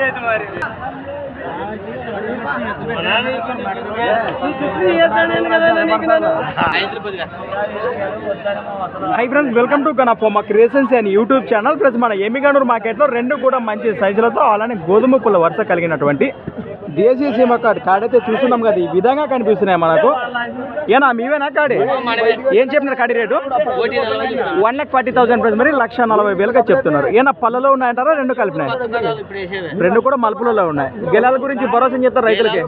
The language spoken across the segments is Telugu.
ஏது மாதிரி hi friends welcome to కనఫోమా creations and YouTube channel friends మన ఎమ్మిగనూరు మార్కెట్లో రెండు కూడా మంచి సైజులతో అలానే గోధుమ పుల్ల వరుస కలిగినటువంటి దేశీయ సీమ కార్డ్ కార్డ్ అయితే చూస్తున్నాం కదా ఈ విధంగా కనిపిస్తున్నాయి మనకు. ఏనా మీవేనా కాడి? ఏం చెప్పినారు కాడి rate? One lakh forty thousand price మరి లక్ష నలభై వేలుగా చెప్తున్నారు. ఏనా పళ్ళలో ఉన్నాయంటారా రెండు కలిపినాయి? రెండు కూడా మలుపులలో ఉన్నాయి. గెలాల గురించి భరోసా చెప్తారు రైతులకి?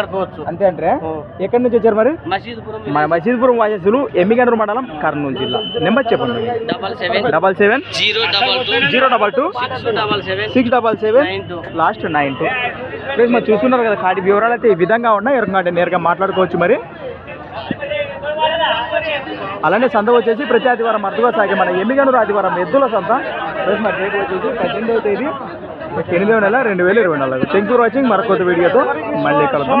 వేసుకోవచ్చు అంతే అంటారా? ఎక్కడ- అంటే ఎక్కడి నుంచి వచ్చారు మరి? మసీదుపురం వాసస్సులు ఎమ్మిగనూరు మండలం కర్నూలు జిల్లా. నెంబర్ చెప్పండి. Double seven zero double two zero double two six double seven last nine two please మరి చూస్తున్నారు కదా కాడి వివరాలు అయితే ఈ విధంగా ఉన్నాయి. ఎవరికంటే నేరుగా మాట్లాడుకోవచ్చు మరి. అలానే సంత వచ్చేసి ప్రతి ఆదివారం అర్థగా సాగే మన ఎమ్మిగనూరు ఆదివారం ఎద్దుల సంత. ప్లస్ రేపు వచ్చేసి పద్దెనిమిదవ తేదీ ఎనిమిదవ నెల రెండు వేల ఇరవై నాలుగు. థ్యాంక్ ఫర్ వాచింగ్ మరొక వీడియోతో మళ్ళీ కలుద్దాం.